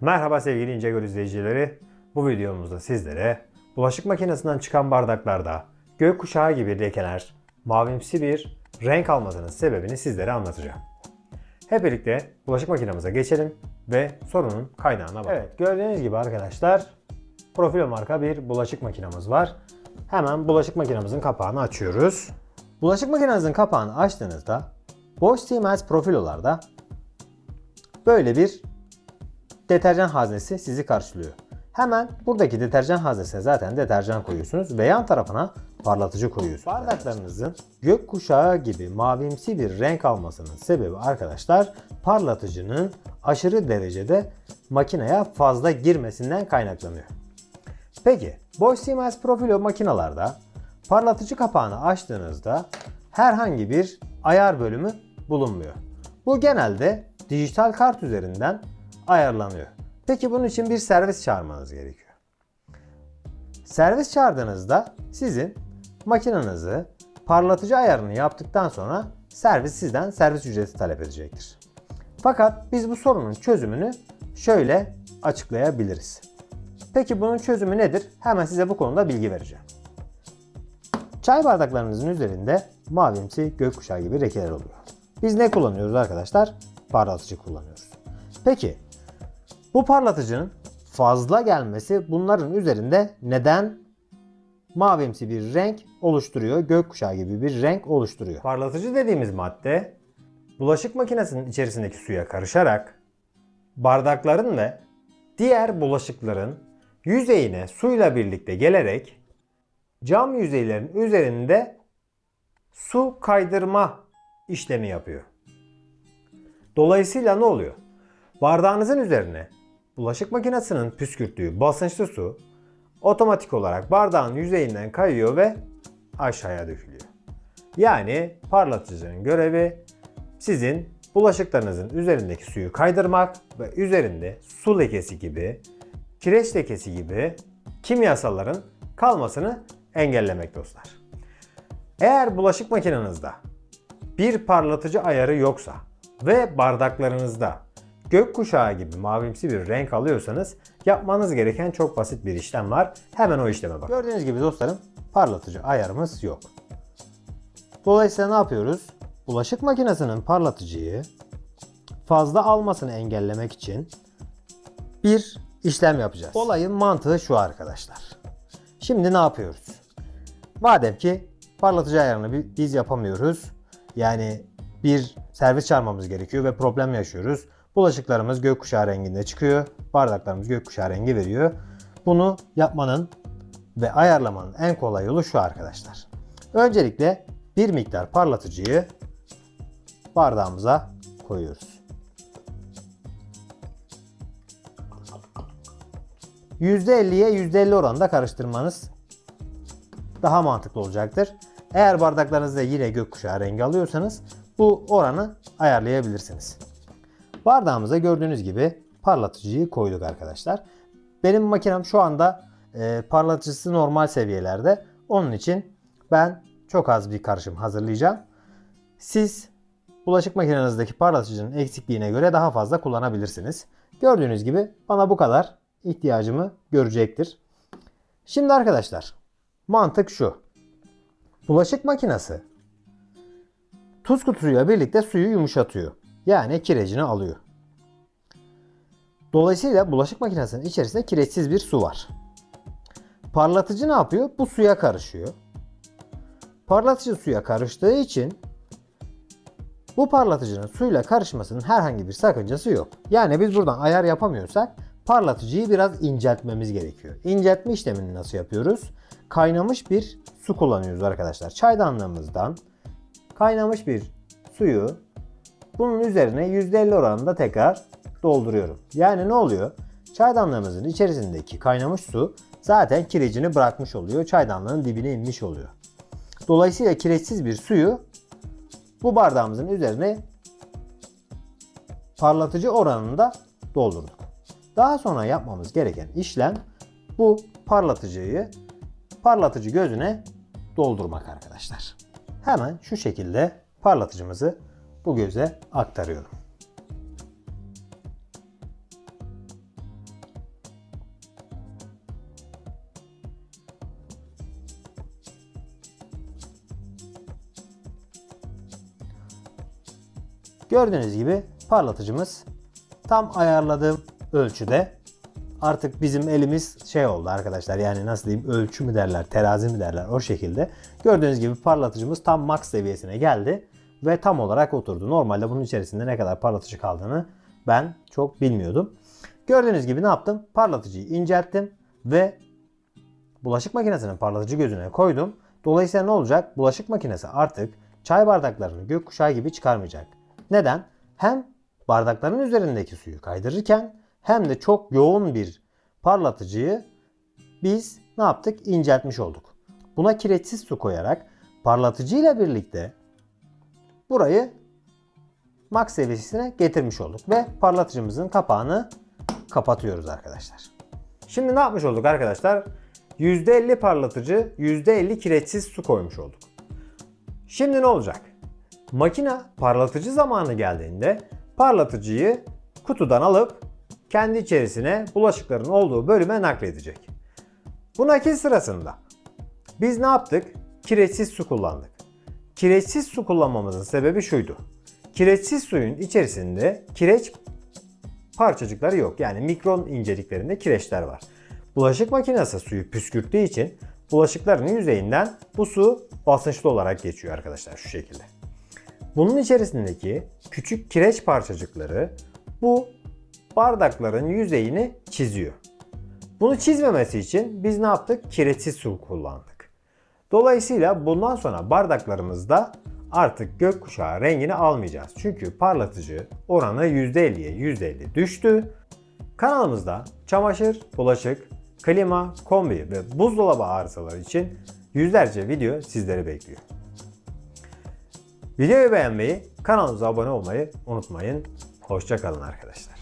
Merhaba sevgili İncegöl izleyicileri. Bu videomuzda sizlere bulaşık makinesinden çıkan bardaklarda gökkuşağı gibi lekeler, mavimsi bir renk almasının sebebini sizlere anlatacağım. Hep birlikte bulaşık makinemize geçelim ve sorunun kaynağına bakalım. Evet gördüğünüz gibi arkadaşlar Profilo marka bir bulaşık makinemiz var. Hemen bulaşık makinemizin kapağını açıyoruz. Bulaşık makinemizin kapağını açtığınızda Bosch Siemens profilolarda böyle bir deterjan haznesi sizi karşılıyor. Hemen buradaki deterjan haznesine zaten deterjan koyuyorsunuz ve yan tarafına parlatıcı koyuyorsunuz. Bardaklarınızın gökkuşağı gibi mavimsi bir renk almasının sebebi arkadaşlar parlatıcının aşırı derecede makineye fazla girmesinden kaynaklanıyor. Peki Bosch Siemens Profilo makinalarda parlatıcı kapağını açtığınızda herhangi bir ayar bölümü bulunmuyor. Bu genelde dijital kart üzerinden ayarlanıyor. Peki bunun için bir servis çağırmanız gerekiyor. Servis çağırdığınızda sizin makinenizi parlatıcı ayarını yaptıktan sonra servis sizden servis ücreti talep edecektir. Fakat biz bu sorunun çözümünü şöyle açıklayabiliriz. Peki bunun çözümü nedir? Hemen size bu konuda bilgi vereceğim. Çay bardaklarınızın üzerinde mavimsi gökkuşağı gibi lekeler oluyor. Biz ne kullanıyoruz arkadaşlar? Parlatıcı kullanıyoruz. Peki bu parlatıcının fazla gelmesi bunların üzerinde neden mavimsi bir renk oluşturuyor? Gökkuşağı gibi bir renk oluşturuyor. Parlatıcı dediğimiz madde bulaşık makinesinin içerisindeki suya karışarak bardakların ve diğer bulaşıkların yüzeyine suyla birlikte gelerek cam yüzeylerin üzerinde su kaydırma işlemi yapıyor. Dolayısıyla ne oluyor? Bardağınızın üzerine bulaşık makinesinin püskürttüğü basınçlı su otomatik olarak bardağın yüzeyinden kayıyor ve aşağıya dökülüyor. Yani parlatıcının görevi sizin bulaşıklarınızın üzerindeki suyu kaydırmak ve üzerinde su lekesi gibi, kireç lekesi gibi kimyasalların kalmasını engellemek dostlar. Eğer bulaşık makinenizde bir parlatıcı ayarı yoksa ve bardaklarınızda gökkuşağı gibi mavimsi bir renk alıyorsanız yapmanız gereken çok basit bir işlem var. Hemen o işleme bak. Gördüğünüz gibi dostlarım parlatıcı ayarımız yok. Dolayısıyla ne yapıyoruz? Bulaşık makinesinin parlatıcıyı fazla almasını engellemek için bir işlem yapacağız. Olayın mantığı şu arkadaşlar. Şimdi ne yapıyoruz? Madem ki parlatıcı ayarını bi- biz yapamıyoruz. Yani bir servis çağırmamız gerekiyor ve problem yaşıyoruz. Bulaşıklarımız gökkuşağı renginde çıkıyor. Bardaklarımız gökkuşağı rengi veriyor. Bunu yapmanın ve ayarlamanın en kolay yolu şu arkadaşlar. Öncelikle bir miktar parlatıcıyı bardağımıza koyuyoruz. %50'ye %50 oranında karıştırmanız daha mantıklı olacaktır. Eğer bardaklarınızda yine gökkuşağı rengi alıyorsanız bu oranı ayarlayabilirsiniz. Bardağımıza gördüğünüz gibi parlatıcıyı koyduk arkadaşlar. Benim makinem şu anda e, parlatıcısı normal seviyelerde. Onun için ben çok az bir karışım hazırlayacağım. Siz bulaşık makinenizdeki parlatıcının eksikliğine göre daha fazla kullanabilirsiniz. Gördüğünüz gibi bana bu kadar ihtiyacımı görecektir. Şimdi arkadaşlar mantık şu. Bulaşık makinesi tuz kutusuyla birlikte suyu yumuşatıyor. Yani kirecini alıyor. Dolayısıyla bulaşık makinesinin içerisinde kireçsiz bir su var. Parlatıcı ne yapıyor? Bu suya karışıyor. Parlatıcı suya karıştığı için bu parlatıcının suyla karışmasının herhangi bir sakıncası yok. Yani biz buradan ayar yapamıyorsak parlatıcıyı biraz inceltmemiz gerekiyor. İnceltme işlemini nasıl yapıyoruz? Kaynamış bir su kullanıyoruz arkadaşlar. Çaydanlığımızdan kaynamış bir suyu bunun üzerine %50 oranında tekrar dolduruyorum. Yani ne oluyor? Çaydanlığımızın içerisindeki kaynamış su zaten kirecini bırakmış oluyor. Çaydanlığın dibine inmiş oluyor. Dolayısıyla kireçsiz bir suyu bu bardağımızın üzerine parlatıcı oranında doldurduk. Daha sonra yapmamız gereken işlem bu parlatıcıyı parlatıcı gözüne doldurmak arkadaşlar. Hemen şu şekilde parlatıcımızı bu göze aktarıyorum. Gördüğünüz gibi parlatıcımız tam ayarladığım ölçüde artık bizim elimiz şey oldu arkadaşlar yani nasıl diyeyim ölçü mü derler terazi mi derler o şekilde. Gördüğünüz gibi parlatıcımız tam max seviyesine geldi ve tam olarak oturdu. Normalde bunun içerisinde ne kadar parlatıcı kaldığını ben çok bilmiyordum. Gördüğünüz gibi ne yaptım? Parlatıcıyı incelttim ve bulaşık makinesinin parlatıcı gözüne koydum. Dolayısıyla ne olacak? Bulaşık makinesi artık çay bardaklarını gökkuşağı gibi çıkarmayacak. Neden? Hem bardakların üzerindeki suyu kaydırırken hem de çok yoğun bir parlatıcıyı biz ne yaptık? İnceltmiş olduk. Buna kireçsiz su koyarak parlatıcı ile birlikte burayı max seviyesine getirmiş olduk ve parlatıcımızın kapağını kapatıyoruz arkadaşlar. Şimdi ne yapmış olduk arkadaşlar? %50 parlatıcı, %50 kireçsiz su koymuş olduk. Şimdi ne olacak? Makine parlatıcı zamanı geldiğinde parlatıcıyı kutudan alıp kendi içerisine bulaşıkların olduğu bölüme nakledecek. Bu nakil sırasında biz ne yaptık? Kireçsiz su kullandık. Kireçsiz su kullanmamızın sebebi şuydu. Kireçsiz suyun içerisinde kireç parçacıkları yok. Yani mikron inceliklerinde kireçler var. Bulaşık makinesi suyu püskürttüğü için bulaşıkların yüzeyinden bu su basınçlı olarak geçiyor arkadaşlar şu şekilde. Bunun içerisindeki küçük kireç parçacıkları bu bardakların yüzeyini çiziyor. Bunu çizmemesi için biz ne yaptık? Kireçsiz su kullandık. Dolayısıyla bundan sonra bardaklarımızda artık gökkuşağı rengini almayacağız. Çünkü parlatıcı oranı %50'ye %50 düştü. Kanalımızda çamaşır, bulaşık, klima, kombi ve buzdolabı arızaları için yüzlerce video sizleri bekliyor. Videoyu beğenmeyi, kanalımıza abone olmayı unutmayın. Hoşçakalın arkadaşlar.